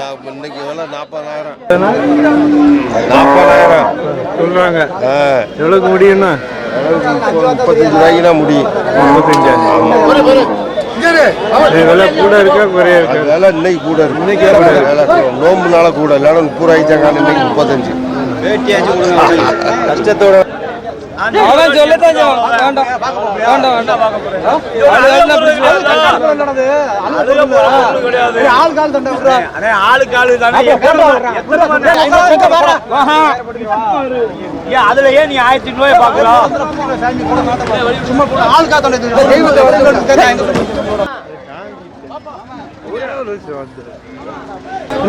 இன்னைக்கு விலை நாற்பதாயிரம். நாற்பதாயிரம். சொல்றாங்க. ஆ. எவ்வளோக்கு முடியும்னா? முப்பத்தஞ்சு ரூபாய்க்கு தான் முடியும் முப்பத்தஞ்சாயிரம் விலை கூட இருக்கா குறைய இருக்கா? விலை இன்னைக்கு கூட இருக்கு. இன்னைக்கு விலை. நோம்புனால கூட இல்லைன்னா தான் இன்னைக்கு முப்பத்தஞ்சு. கஷ்டத்தோட அவன் சொல்லத்தான். வேண்டாம் வேண்டாம் வேண்டாம் ஆளு அதுல ஏன் நீ ஆயிரத்தி ரூபாய் பாக்குறோம் அண்ணா,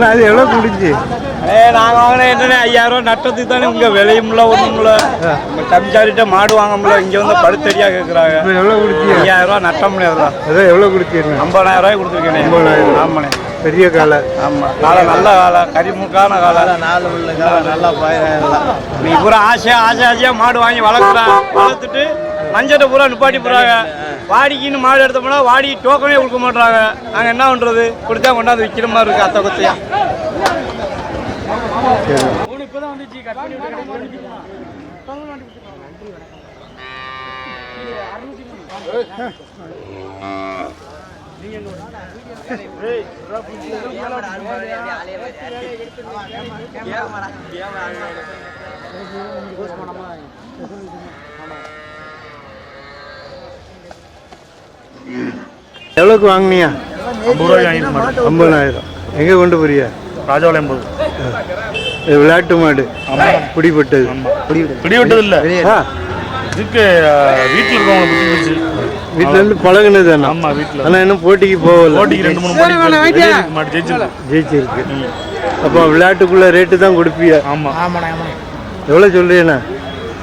அது எவ்வளோ முடிஞ்சு ஏ நாங்க வாங்கின என்னண்ணே ஐயாயிரம் ரூபாய் நட்டத்துக்கு தானே இங்க விலையும்ல ஒண்ணும்ல நம்ம தம்பிச்சாரிட்ட மாடு வாங்க முடியல இங்க வந்து படுத்தடியா கேக்குறாங்க. இப்போ எவ்வளோ குடிச்சிய? ஐயாயிரம் ரூபாய் நட்டம் முடியாதுல அதான் எவ்வளோ குடிச்சிருங்க? ஐம்பதாயிரம் ரூபாய் கொடுத்துருக்கேன். ஐம்பதாயிரம். ஆமாண்ணே. பெரிய காலை. ஆமா. காலை நல்ல காலை. கரிமுக்கான காலை. நாலு நல்லா நீ பூரா ஆசை ஆசை ஆசையா மாடு வாங்கி வளர்க்குறான் வளர்த்துட்டு மஞ்சட்டை பூரா நிப்பாட்டி போறாங்க வாடிக்கின்னு மாடு எடுத்த போனா வாடி டோக்கனே கொடுக்க மாட்டாங்க நாங்க என்ன பண்றது கொடுத்தா கொண்டாந்து விற்கிற மாதிரி இருக்கு அத்தை குத்தையா எவ்வளோக்கு வாங்கினியா ஐம்பதாயிரம். எங்கே கொண்டு போறியா ராஜபாளையம் போகுது. இது விளையாட்டு மாடு. பிடிப்பட்டது பிடிவிட்டது இல்ல இதுக்கு வீட்டுல இருக்கவங்க புத்தி போச்சு வீட்டுல இருந்து பழகுனது ஆமா வீட்டுல. ஆனா இன்னும் போட்டிக்கு போகல. போட்டிக்கு ரெண்டு மூணு ஜெயிச்சிருக்கு. அப்போ விளையாட்டுக்குள்ள ரேட்டு தான் கொடுப்பிய ஆமா எவ்வளோ சொல்றீண்ணா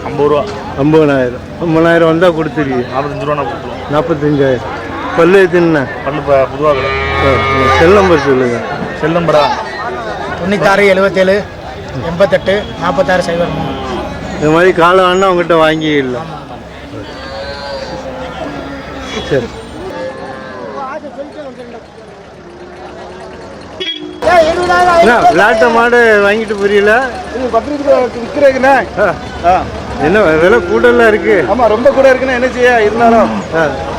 ஐம்பது ரூபா. ஐம்பதாயிரம் ஐம்பதாயிரம் வந்தா கொடுத்துருவீங்க நாற்பத்தஞ்சு ரூபா கொடுத்துருவோம். நாற்பத்தஞ்சாயிரம் பல்லு எத்தனை பல்லு ப- புதுவாகல செல் நம்பர் சொல்லுங்க. செல் நம்பரா? தொண்ணூத்தாறு எழுபத்தேழு எண்பத்தெட்டு நாற்பத்தாறு சைபர் இந்த மாதிரி காலம் வேணா உங்ககிட்ட வாங்கிடலாம் சரி. அண்ணா, விளையாட்டு மாடு வாங்கிட்டு புரியல? விற்கிறேங்கண்ணே என்ன விலை கூடலாம் இருக்கு. ஆமா ரொம்ப கூட இருக்குண்ணே என்ன செய்ய? இருந்தாலும்.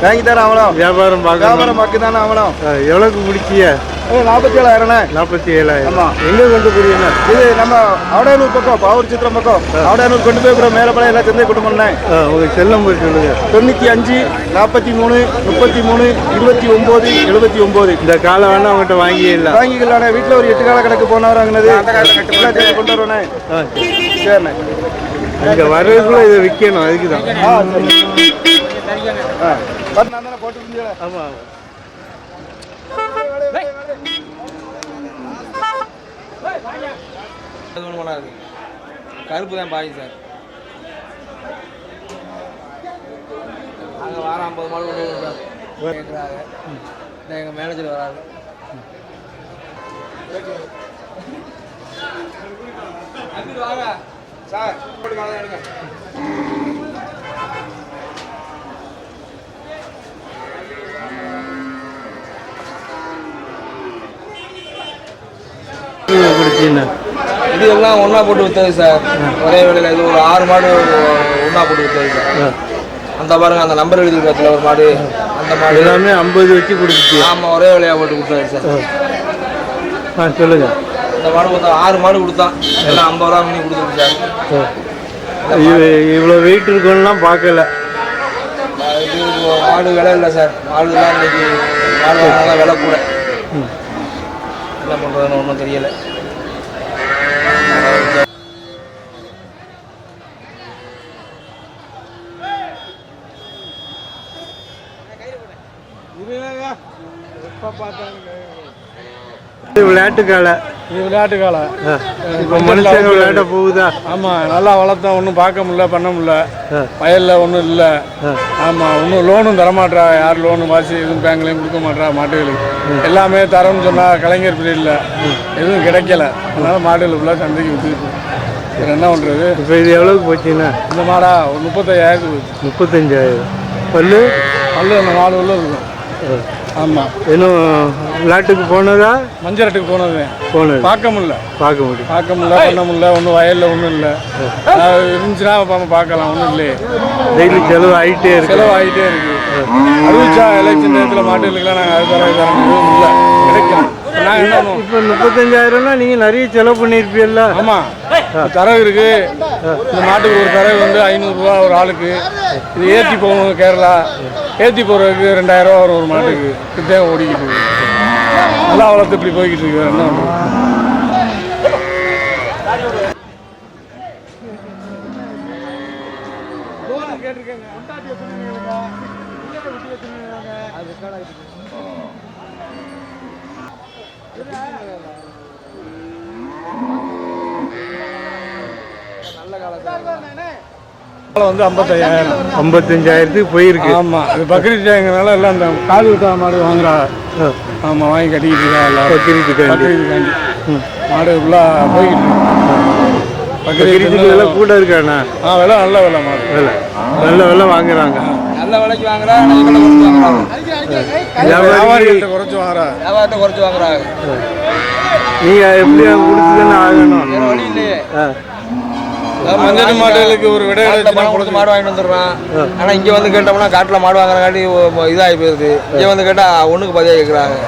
வாங்கி தரேன் அவனும் வியாபாரம் பார்க்கணும். வியாபாரம் பக்கு தானே அவனும் ஆ, எவ்வளவுக்கு முடிச்சிய? நாற்பத்தி ஏழாயிரண்ணே நாற்பத்தி ஏழாயிரம் ஆமா. எங்க கொண்டு புரியல இது நம்ம அவடானூர் பக்கம் பாவூர் சித்திரம் பக்கம். அவடானூர் கொண்டு போய் அப்புறம் மேலப்படம் எல்லாம் சந்தை கொண்டு போனேன் உங்க செல் நம்பர் சொல்லுங்க. தொண்ணூற்றி அஞ்சு நாற்பத்தி மூணு முப்பத்தி மூணு இருபத்தி ஒம்பது எழுபத்தி ஒம்பது. இந்த காலம் வேணா உங்ககிட்ட வாங்கிடலாம். வாங்கிக்கலாண்ணே. வீட்டில் ஒரு எட்டு கால கணக்கு போன வராங்கனது எல்லாம் சேர்த்து கொண்டு வருவேண்ணே. ஆ, சரிண்ணே. இங்க வர்றதுக்குள்ள இதை விற்கணும் அதுக்கு தான் ஆ சரி. ஆ பட் நான் தானே போட்டு இருந்தேன். ஆமா கருப்பு தான் பாய் சார். அங்கே வாரம் ஐம்பது மாடு கொண்டு கேட்குறாங்க எங்கள் மேனேஜர் வராது வாங்க. சார் எடுங்க குடிச்சின்னா இது எல்லாம் ஒன்றா போட்டு வித்தது சார். ஒரே வேலையில் இது ஒரு ஆறு மாடு ஒன்றா போட்டு வித்தது சார். அந்த பாருங்க அந்த நம்பர் எழுதி பத்தில் ஒரு மாடு? அந்த மாடு. எல்லாமே ஐம்பது வச்சு குடிச்சிச்சு ஆமாம் ஒரே வேலையாக போட்டு கொடுத்தாரு சார். ஆ சொல்லுங்க. இந்த மாடு கொடுத்தா ஆறு மாடு கொடுத்தான் எல்லாம் ஐம்பது ரூபா பண்ணி கொடுத்துருக்கு சார். இவ- இவ்வளவு வெயிட் இருக்கும்லாம் பார்க்கல. இது மாடு விலை இல்லை சார். மாடுலாம் இன்னைக்கு மாடு வாங்கினா விலை கூட. என்ன பண்ணுறதுன்னு ஒன்றும் தெரியலை. இது விளையாட்டு காலை இது விளையாட்டு காலம் இப்போ மனுஷங்க விளையாட போகுதா? ஆமாம் நல்லா வளர்த்தோம் ஒன்றும் பார்க்க முடியல பண்ண முடியல. வயலில் ஒன்றும் இல்லை. ஆமாம் ஒன்றும் லோனும் தரமாட்றா. யார் லோனு வாசி எதுவும் பேங்க்லேயும் கொடுக்க மாட்றா மாட்டுகளுக்கு. எல்லாமே தரம்னு சொன்னால் கலைஞர் பீரியடில் எதுவும் கிடைக்கல. அதனால மாடுகள் ஃபுல்லாக சந்தைக்கு விற்றுருக்கு வேறு என்ன பண்ணுறது இப்போ இது எவ்வளவுக்கு போச்சுன்னா? இந்த மாடா ஒரு முப்பத்தையாயிரத்துக்கு போச்சு. முப்பத்தஞ்சாயிரம். பல்லு? பல்லு அந்த நாலு உள்ள இருக்கும். ஆமாம் இன்னும் விளையாட்டுக்கு போனதா? மஞ்சரட்டுக்கு போனது. போனது. பார்க்க முடியல. பார்க்க முடியும் பார்க்க முடியல பண்ண முடியல ஒன்றும் வயலில் ஒன்றும் இல்லை. இருந்துச்சுன்னா பார்க்கலாம் ஒன்றும் இல்லையே. டெய்லி செலவு ஆகிட்டே இருக்கு. செலவு ஆகிட்டே இருக்கு. அறிவிச்சா எலெக்ஷன் நேரத்தில் மாட்டுகளுக்குலாம் நாங்கள் அது தரோம் தரோம் இல்லை பண்ணுவோம்? இப்போ முப்பத்தஞ்சாயிரம்னா நீங்கள் நிறைய செலவு பண்ணியிருப்பீல்ல ஆமாம் தரவு இருக்கு. இந்த மாட்டுக்கு ஒரு தரவு வந்து ஐநூறுரூவா ஒரு ஆளுக்கு. இது ஏற்றி போகணும் கேரளா. ஏற்றி போகிறதுக்கு ரெண்டாயிரம் ரூபா வரும் ஒரு மாட்டுக்கு. கிட்டே ஓடிக்கிட்டு இருக்கு. நல்லா வளர்த்து இப்படி போய்கிட்டு இருக்கு. என்ன நல்ல காலத்தில். வந்து ஐம்பத்தையாயிரம் ஐம்பத்தஞ்சாயிரத்துக்கு போயிருக்கு. ஆமாம் இது பக்ரீத் டைங்கிறனால எல்லாம் இந்த காது குத்தா மாடு வாங்குறா. ஆமாம் வாங்கி கட்டிக்கிட்டு இருக்கா எல்லாரும். பக்ரீத்துக்காண்டி. மாடு ஃபுல்லாக போய்கிட்டு இருக்கு. பக்ரீத்துக்கு பக்ரீத்துக்கு விலை கூட இருக்காண்ணா ஆ விலை நல்ல விலை மாடு. விலை. நல்ல விலை வாங்குறாங்க. நல்ல விலைக்கு வாங்குறா நல்ல விலை குறைச்சு வாங்குறாங்க வியாபாரிகள்கிட்ட குறைச்சி வாங்குறா. வியாபாரத்தை குறைச்சு வாங்குறாங்க நீங்கள் எப்படியா கொடுத்து தானே ஆகணும் வேற வழி இல்லையே ஆ அதாவது மஞ்சள் மாடுகளுக்கு ஒரு விடை காட்டுல பணம் கொடுத்து மாடு வாங்கிட்டு வந்துடுறான் ஆனா இங்க வந்து கேட்டோம்னா காட்டுல மாடு வாங்குறங்காட்டி இதாகி போயிருது இங்க வந்து கேட்டா ஒண்ணுக்கு பதியா கேட்கறாங்க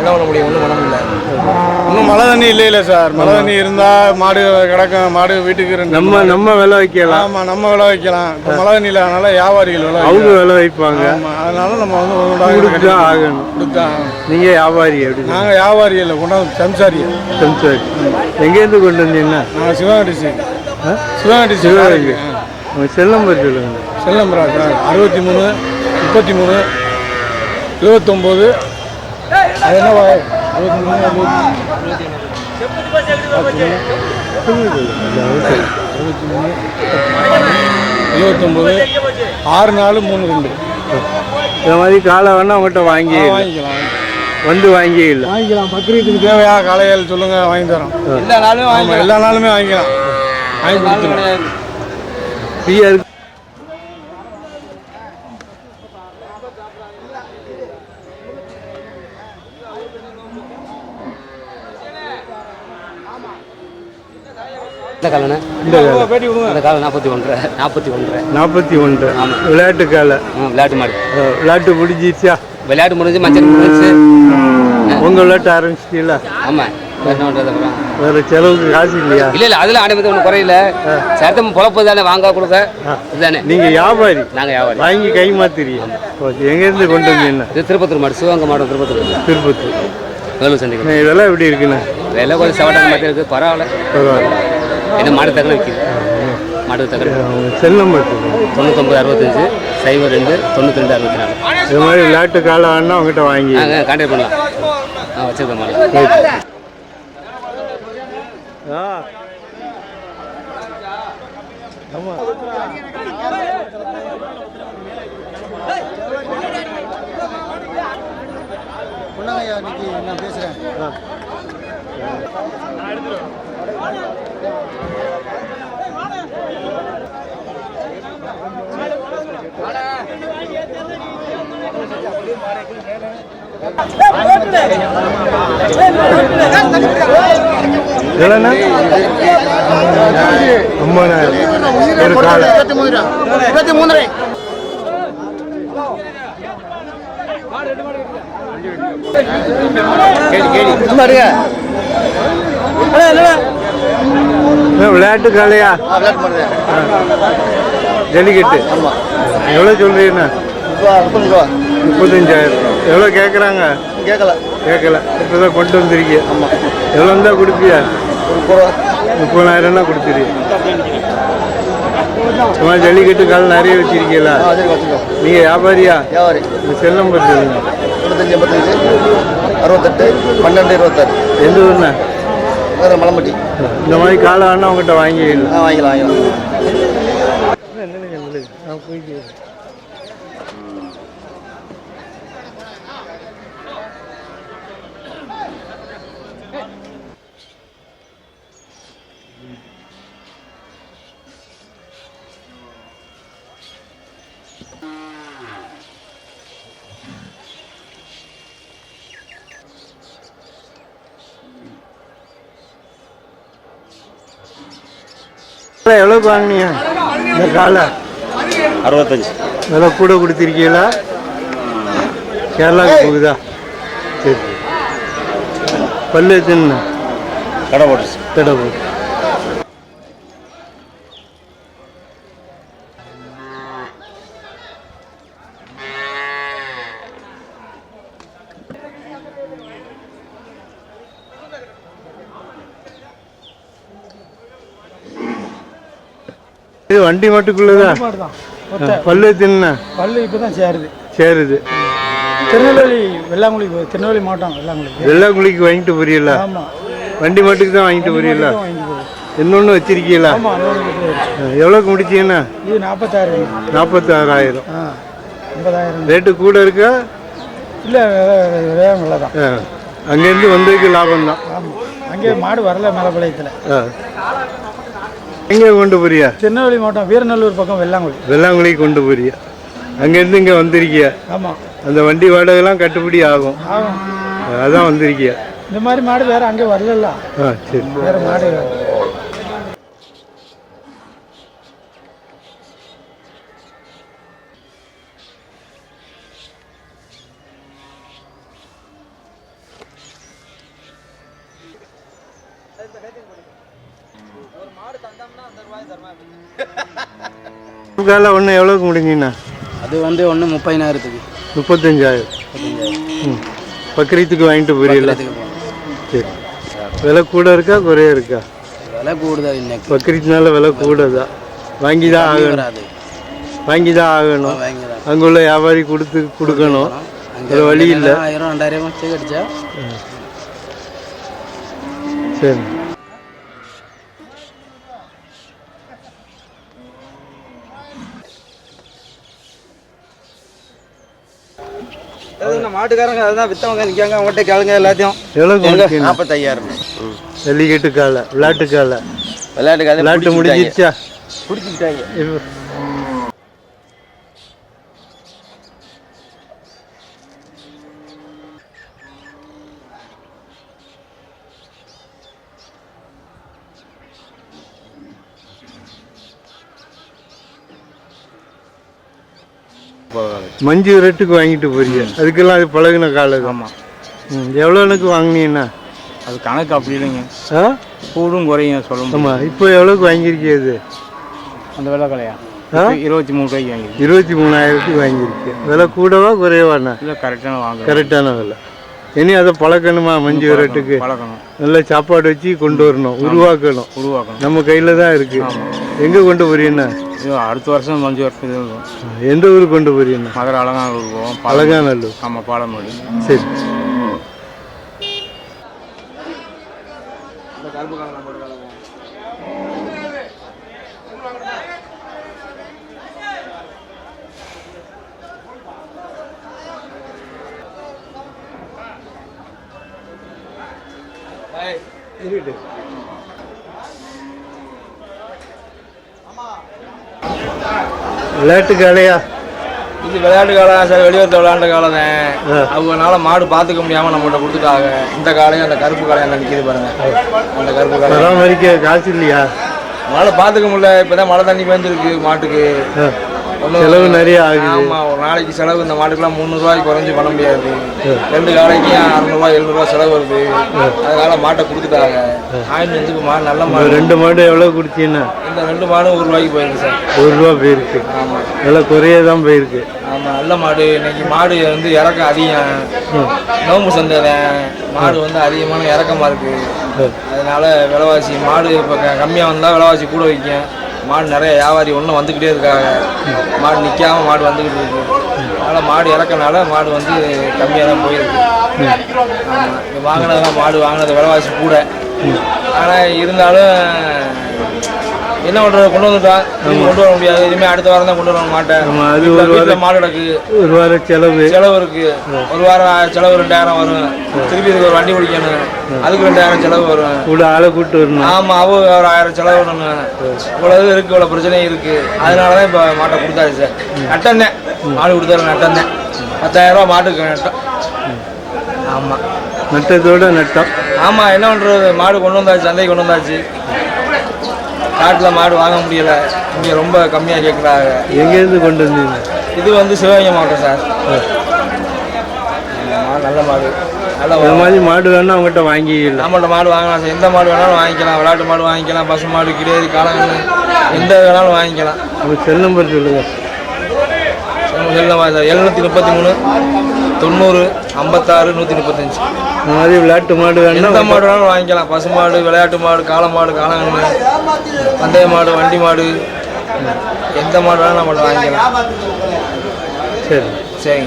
என்ன பண்ண முடியும்? ஒண்ணும் பண்ண முடியல. இன்னும் மழை தண்ணி இல்லை இல்லை சார். மழை தண்ணி இருந்தால் மாடு கிடக்கும் மாடு வீட்டுக்கு ரெண்டு நம்ம நம்ம விலை வைக்கலாம். ஆமாம் நம்ம விலை வைக்கலாம். இப்போ மழை தண்ணி இல்லாதனால வியாபாரிகள் விலை அவங்க. விலை வைப்பாங்க. ஆமா அதனால நம்ம வந்து ஆகணும். நீங்கள் வியாபாரி எப்படி? நாங்கள் வியாபாரி இல்லை கொண்டாந்து சம்சாரி. சரி எங்கேருந்து கொண்டு வந்தீங்கன்னா நாங்கள் சிவகங்கை சிவகங்கை. டிஸ்ட்ரிக்ட் உங்கள் செல் நம்பர் சொல்லுங்கள் செல்லம்பரா சார் அறுபத்தி மூணு முப்பத்தி மூணு எழுபத்தொம்போது அது என்ன அறுபத்தி மூணு எழுபத்தொம்போது ஆறு நாலு மூணு ரெண்டு இந்த மாதிரி காலை வேணா உங்கள்கிட்ட வாங்கி வாங்கிக்கலாம் வந்து வாங்கி இல்லை. வாங்கிக்கலாம். பக்ரீத்துக்கு தேவையா? காலையில் சொல்லுங்க வாங்கி தரோம். எல்லா நாளுமே வாங்கி எல்லா நாளுமே வாங்கிக்கலாம். வாங்கி கொடுத்துருவோம் கிடையாது ஃப்ரீயாக இருக்கு. இந்த காலண்ணே? இந்த காலம் நாற்பத்தி ஒன்றரை. நாற்பத்தி ஒன்றரை. நாற்பத்தி ஒன்று. விளையாட்டு காலை. விளையாட்டு மாடு. விளையாட்டு முடிஞ்சிருச்சா? விளையாட்டு முடிஞ்சு மஞ்சள் முடிஞ்சு உங்கள் விளையாட்டு ஆரம்பிச்சிட்டீங்களா? ஆமாம் வேற செலவுக்கு காசு இல்லையா? இல்லை இல்லை அதில் ஆடம்பரத்து ஒன்றும் குறையில சத்தம் பொழப்பு தானே வாங்க கொடுக்க இதுதானே. நீங்கள் வியாபாரி. நாங்கள் வியாபாரி. வாங்கி கை மாத்திரியா ஓகே எங்கேருந்து கொண்டு வந்தீங்கன்னா இது திருப்பத்தூர் மாடு சிவகங்கை மாடு திருப்பத்தூர் திருப்பத்தூர். வேலூர் சந்தைக்கு. இதெல்லாம் எப்படி இருக்குண்ணா? விலை கொஞ்சம் செவட்டான மாதிரி இருக்குது பரவாயில்ல. பரவாயில்ல. என்ன மாடு தக்கன விற்கிது மாடு தக்கன செல் நம்பர் தொண்ணூத்தொம்பது அறுபத்தஞ்சு சைபர் ரெண்டு தொண்ணூற்றி ரெண்டு அறுபத்தி நாலு இது மாதிரி விளையாட்டு காலை வேணா உங்கள்கிட்ட வாங்கி நாங்கள் கான்டாக்ட் பண்ணலாம். ஆ வச்சுருக்கேன் மாடு. ஆ. ஆமாம் எவ்வளோண்ணா ஐம்பதாயிரம் ஒரு காலை என்ன விளையாட்டு காலையா ஜல்லிக்கட்டு எவ்வளோ சொல்றீங்கண்ணா முப்பத்தஞ்சாயிரம். எவ்வளோ கேட்குறாங்க? கேட்கல. கேட்கல. இப்போ தான் கொண்டு வந்திருக்கீங்க ஆமாம் எவ்வளோ இருந்தால் கொடுப்பியா? முப்பதாயிரம்னா கொடுத்துருவீங்க சும்மா ஜல்லிக்கட்டு கால் நிறைய வச்சிருக்கீங்களா? நீங்கள் வியாபாரியா? வியாபாரி. செல் நம்பர் சொல்லுங்க. இருபத்தஞ்சி எண்பத்தஞ்சு அறுபத்தெட்டு பன்னெண்டு இருபத்தாறு. எந்த ஊர்ண்ணா? வேறு மலம்பட்டி. இந்த மாதிரி காலை வேணா உங்கள்கிட்ட வாங்கிடலாம். ஆ வாங்கிக்கலாம் வாங்கிக்கலாம் நான் போய்க்கிறேன் எவ்வளோக்கு வாங்கினீங்க? இந்த காலை. அறுபத்தஞ்சு. விலை கூட கொடுத்துருக்கீங்களா? கேரளாவுக்கு போகுதா? சரி. பல்லு எத்தனை? கடை போட்டுச்சு. கடை போகுது இது வண்டி மட்டுக்குள்ளதா? பல்லு எத்தனை பல்லு இப்போ தான் சேருது. சேருது. திருநெல்வேலி வெள்ளாங்குழி திருநெல்வேலி மாவட்டம் வெள்ளாங்குழி வெள்ளாங்குழிக்கு வாங்கிட்டு போறீங்களா? ஆமாம் வண்டி மட்டுக்கு தான் வாங்கிட்டு போறீங்களா இன்னொன்று வச்சிருக்கீங்களா? எவ்வளோக்கு முடிச்சீங்கன்னா இது நாற்பத்தாயிரம் நாற்பத்தாறாயிரம் ரேட்டு கூட இருக்கா? இல்லை வேகம் தான் ஆ. அங்கேருந்து வந்ததுக்கு லாபம் தான் அங்கே மாடு வரல மேலப்பாளையத்தில். எங்கே கொண்டு போறியா? திருநெல்வேலி மாவட்டம் வீரநல்லூர் பக்கம் வெள்ளாங்குழி. வெள்ளாங்குழிக்கு கொண்டு போறியா? அங்கேருந்து இங்கே வந்திருக்கியா? ஆமாம் அந்த வண்டி வாடகைலாம் கட்டுப்படி ஆகும். அதான் வந்திருக்கியா? இந்த மாதிரி மாடு வேற அங்கே வரல ஆ சரி. வேற மாடு காலை ஒன்று எவ்வளோக்கு முடிங்கண்ணா அது வந்து ஒன்று முப்பதினாயிரத்துக்கு. முப்பத்தஞ்சாயிரம். ம். பக்ரீத்துக்கு வாங்கிட்டு போறீங்களா? சரி. விலை கூட இருக்கா குறைய இருக்கா? விலை கூடுதல் இன்னைக்கு? பக்ரீத்னால விலை கூடதா? வாங்கி தான் ஆகணும். வாங்கி தான் ஆகணும். அங்கே உள்ள வியாபாரி கொடுத்து கொடுக்கணும். வேறு வழி இல்லை. ஆயிரம் ரெண்டாயிரம் செக் சரி மாட்டுக்காரங்க அதுதான் வித்தவங்க நிற்காங்க அவங்கள்ட்ட கேளுங்க எல்லாத்தையும். எவ்வளோ நாற்பத்தையாயிரம் ஜல்லிக்கட்டு காலை விளையாட்டு காலை விளையாட்டுக்கு விளையாட்டு முடிஞ்சிருச்சா பிடிச்சிக்கிட்டாங்க. மஞ்சு ரேட்டுக்கு வாங்கிட்டு போறீங்க. அதுக்கெல்லாம் அது பழகுன காலம் ஆமாம் ம் எவ்வளோனுக்கு வாங்கினீங்கன்னா? அது கணக்கு அப்படி இல்லைங்க. ஆ? கூடும் குறையும் சொல்ல முடியும் ஆமாம் இப்போ எவ்வளோக்கு வாங்கியிருக்கீங்க அது அந்த விலை கலையா? ஆ? இருபத்தி மூணு ரூபாய்க்கு வாங்கிடுது இருபத்தி மூணாயிரத்துக்கு வாங்கியிருக்கேன் விலை கூடவா குறையவாண்ணா? இல்லை கரெக்டான வாங்குறோம். கரெக்டான விலை. இனி அதை பழக்கணுமா? மஞ்சு ரேட்டுக்கு பழக்கணும். நல்ல சாப்பாடு வச்சு கொண்டு வரணும் உருவாக்கணும். உருவாக்கணும். நம்ம கையில் தான் இருக்கு. எங்கே கொண்டு போறீங்கண்ணா அடுத்த வருஷம் இது வரும். எந்த ஊருக்கு கொண்டு போறீங்கண்ணா மதுரை அலங்காநல்லூர் போவோம். பாலம் அழகாநல்லூர் ஆமாம் பாலமேடு. சரி. விளையாட்டு காலையா இது விளையாட்டு காலம் சார் வெளியூர்ல விளையாண்ட காலம் தான். ஆ. அவங்கனால மாடு பார்த்துக்க முடியாம நம்மகிட்ட கொடுத்துட்டாங்க. இந்த காலையும் அந்த கருப்பு காலையும் அந்த நிற்கிது பாருங்க. அந்த கருப்பு காலை பராமரிக்க காசு இல்லையா? மழை பார்த்துக்க முடியல இப்பதான் மழை தண்ணி பேஞ்சிருக்கு மாட்டுக்கு. செலவு நிறைய ஆகுது. ஆமா ஒரு நாளைக்கு செலவு இந்த மாட்டுக்குலாம் முந்நூறுரூவாய்க்கு குறைஞ்சி பண்ண முடியாது. ரெண்டு காலைக்கு அறநூறுவா எழுநூறுவா செலவு வருது. அதனால மாட்டை கொடுத்துட்டாங்க ஆயிரம் அஞ்சுக்கு மாடு நல்ல மாடு. ரெண்டு மாடு எவ்வளோ குடிச்சீங்கன்னா இந்த ரெண்டு மாடும் ஒரு ரூபாய்க்கு போயிருக்கு சார். ஒரு ரூபா போயிருக்கு. ஆமா. விலை குறைய தான் போயிருக்கு. ஆமா நல்ல மாடு. இன்னைக்கு மாடு வந்து இறக்கம் அதிகம். நோம்பு சந்தை மாடு வந்து அதிகமான இறக்கமா இருக்கு. அதனால விலைவாசி மாடு இப்போ கம்மியாக வந்தால் விலைவாசி கூட வைக்கும் மாடு நிறைய வியாபாரி ஒன்றும் வந்துக்கிட்டே இருக்காங்க. மாடு நிற்காம மாடு வந்துக்கிட்டு இருக்கு. அதனால் மாடு இறக்கனால மாடு வந்து கம்மியாக தான் போயிருக்கு. ஆமாம் வாங்கினதெல்லாம் மாடு வாங்கினது விலைவாசி கூட. ஆனால் இருந்தாலும் என்ன பண்ணுறது கொண்டு வந்துட்டான் திரும்பி கொண்டு வர முடியாது. இனிமேல் அடுத்த வாரம் தான் கொண்டு வர மாட்டேன். அது ஒரு வாரம் மாடு கிடக்கு. ஒரு வாரம் செலவு. செலவு இருக்கு. ஒரு வாரம் செலவு ரெண்டாயிரம் வரும். திருப்பி இதுக்கு ஒரு வண்டி பிடிக்கணும். அதுக்கு ரெண்டாயிரம் செலவு வரும். கூட ஆளை கூட்டு வரணும். ஆமா அவ ஒரு ஆயிரம் செலவு பண்ணணும். இவ்வளவு இருக்கு இவ்வளவு பிரச்சனையும் இருக்கு. அதனாலதான் இப்ப மாட்டை கொடுத்தாச்சு சார். நட்டம் தான் மாடு கொடுத்தாரு நட்டம் தான் பத்தாயிரம் ரூபாய் மாட்டுக்கு நட்டம். ஆமா. நட்டத்தோட நட்டம். ஆமா என்ன பண்றது? மாடு கொண்டு வந்தாச்சு சந்தைக்கு கொண்டு வந்தாச்சு. காட்டில் மாடு வாங்க முடியல. இங்கே ரொம்ப கம்மியாக கேட்குறாங்க எங்கேருந்து கொண்டு வந்தீங்க? இது வந்து சிவகங்கை மாவட்டம் சார். நல்ல மாடு. நல்ல மாடு. மாதிரி மாடு வேணா அவங்ககிட்ட வாங்கிக்கலாம் நம்மள்ட்ட மாடு வாங்கலாம் சார். எந்த மாடு வேணாலும் வாங்கிக்கலாம். விளையாட்டு மாடு வாங்கிக்கலாம். பசு மாடு கிடையாது காலங்கன்று எந்த வேணாலும் வாங்கிக்கலாம். உங்கள் செல் நம்பர் சொல்லுங்க. செல்லம் சார். எழுநூற்றி முப்பத்தி மூணு. தொண்ணூறு ஐம்பத்தாறு நூற்றி முப்பத்தஞ்சு இந்த மாதிரி விளையாட்டு மாடு வேணா எந்த மாடு வேணாலும் வாங்கிக்கலாம். பசு மாடு விளையாட்டு மாடு காளை மாடு காலங்கன்று பந்தய மாடு வண்டி மாடு. எந்த மாடு வேணாலும் நம்மள்ட்ட வாங்கிக்கலாம். சரி. சரிங்க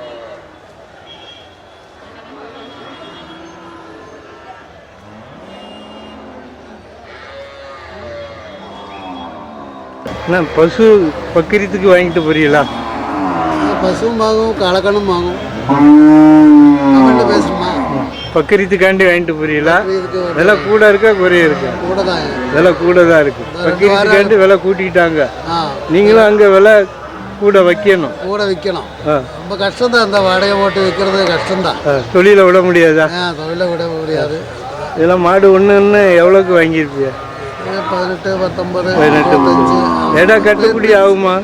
என்ன பசு பக்கிரத்துக்கு வாங்கிட்டு போறீங்களா? பசுவும் வாங்கும் கலக்கணும் வாங்கும். பக்கிரத்துக்காண்டி வாங்கிட்டு ஒரு விலை கூட இருக்கா குறைய இருக்கா? கூட தான் விலை கூட தான் இருக்கு பக்கிரத்துக்காண்டி விலை கூட்டிட்டாங்க ஆ. நீங்களும் அங்கே விலை கூட வைக்கணும். கூட விற்கணும். ஆ, ரொம்ப கஷ்டம்தான் இந்த வாடகை போட்டு விற்கிறது கஷ்டம்தான். ஆ, தொழிலை விட முடியாதா? தொழிலை விட முடியாது. இதெல்லாம் மாடு ஒன்று ஒன்று எவ்வளோக்கு வாங்கியிருப்பியா? பதினெட்டு பத்தொன்பது பதினெட்டு எடா கட்டுப்படி ஆகுமா?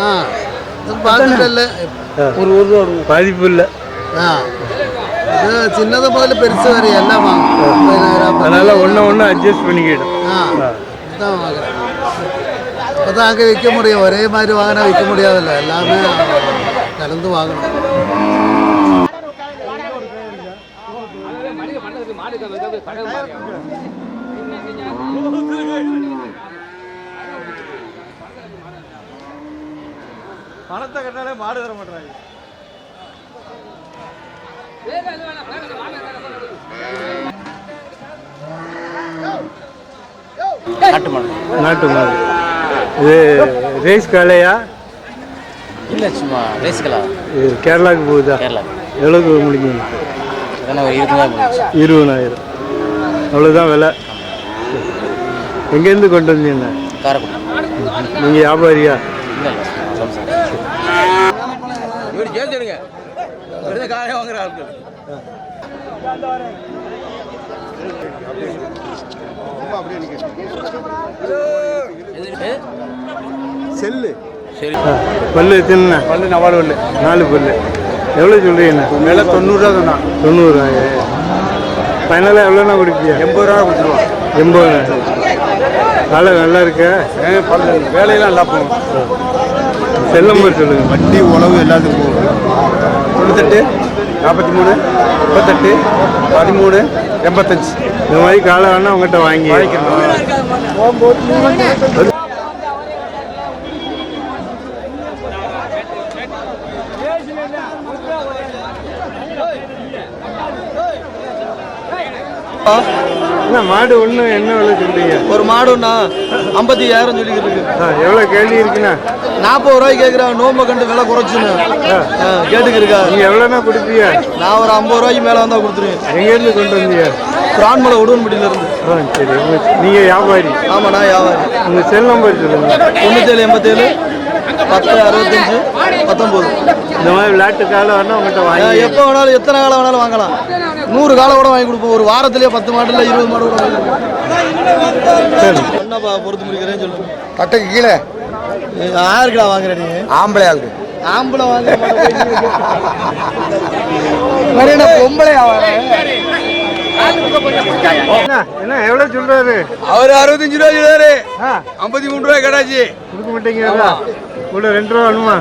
ஆ இது ஒரு ஒரு பாதிப்பு இல்லை. ஆ. சின்னது முதல்ல பெருசு வரை எல்லாம் வாங்கும். அதனால ஒன்று ஒன்று அட்ஜஸ்ட் பண்ணிக்கிடும். ஆ. இதுதான் வாங்குறேன். இப்போ தான் அங்கே விற்க முடியும். ஒரே மாதிரி வாங்கினா விற்க முடியாதுல்ல. எல்லாமே கலந்து வாங்கணும். பணத்தை கட்டினாலே மாடு தர மாட்டாங்க நாட்டு மாடு. இது ரேஸ் காளையா இல்லை சும்மா ரேஸ்க்கலாம் இது கேரளாவுக்கு போகுதா? கேரளா. எவ்வளோக்கு முடிக்கும் அதான் ஒரு இருபது தான் போச்சு. இருபதாயிரம். அவ்வளோதான் விலை. எங்கேருந்து கொண்டு வந்தீங்க? காரக்குடி. நீங்கள் வியாபாரியா இல்லை இல்லை சம்சாரம் செல்லு. ஆ, பல்லு எத்தனை? பல்லு நவாடு பல்லு. நாலு பல்லு. எவ்வளோ சொல்கிறீங்க விலை தொண்ணூறுரூவா சொன்னான். தொண்ணூறாயிரம் ஃபைனலாக எவ்வளோண்ணா கொடுப்பியா? எண்பது ரூபா கொடுத்துருவான். எண்பது காலை நல்லா இருக்கா? பல்லு வேலையெல்லாம் நல்லா போகும் செல் நம்பர் சொல்லுங்கள் வண்டி உழவு எல்லாத்துக்கும் எழுபத்தெட்டு நாற்பத்தி மூணு முப்பத்தெட்டு பதிமூணு எண்பத்தஞ்சு இந்த மாதிரி காலை வேணா உங்கள்கிட்ட வாங்கி என்ன மாடு ஒன்று என்ன விலை சொல்றீங்க? ஒரு மாடுன்னா ஐம்பத்தி ஆயிரம் சொல்லிக்கிட்டு இருக்கு. எவ்வளோ கேள்வி இருக்குண்ணா? நாற்பது ரூபாய்க்கு கேட்குறாங்க நோம்பை கண்டு விலை குறைச்சுன்னு. கேட்டுக்கிருக்கா. நீங்கள் எவ்வளோண்ணா கொடுப்பீங்க? நான் ஒரு ஐம்பது ரூபாய்க்கு மேலே வந்தால் கொடுத்துருவேன். எங்கேருந்து கொண்டு வந்தீங்க? பிரான்மலை உடுவன்பட்டியில இருந்து. ஆ சரி. நீங்கள் வியாபாரி. ஆமாம் நான் வியாபாரி. உங்கள் செல் நம்பர் சொல்லுங்கள் தொண்ணூத்தேழு எண்பத்தேழு பத்து அறுபத்தஞ்சு பத்தொம்போது. இந்த மாதிரி விளையாட்டு காலை வேணா உங்கள்கிட்ட வாங்கி எப்போ வேணாலும் எத்தனை காலம் வேணாலும் வாங்கலாம். நூறு காலம் கூட வாங்கி கொடுப்போம். ஒரு வாரத்திலேயே பத்து மாடு இல்லை இருபது மாடு கூட வாங்கி கொடுப்போம். என்னப்பா பொறுத்து முடிக்கிறேன்னு சொல்லுங்க கட்டைக்கு கீழே. யாருக்குடா வாங்குற நீங்க ஆம்பளை ஆகுது ஆம்பளை வாங்க பொம்பளை என்ன என்ன எவ்வளோ சொல்கிறாரு அவர் அறுபத்தஞ்சு ரூபா சொல்லுவாரு ஆ. ஐம்பத்தி மூணு ரூபாய் கடாச்சு கொடுக்க மாட்டேங்கிறதா கூட ரெண்டு ரூபா வேணுமா?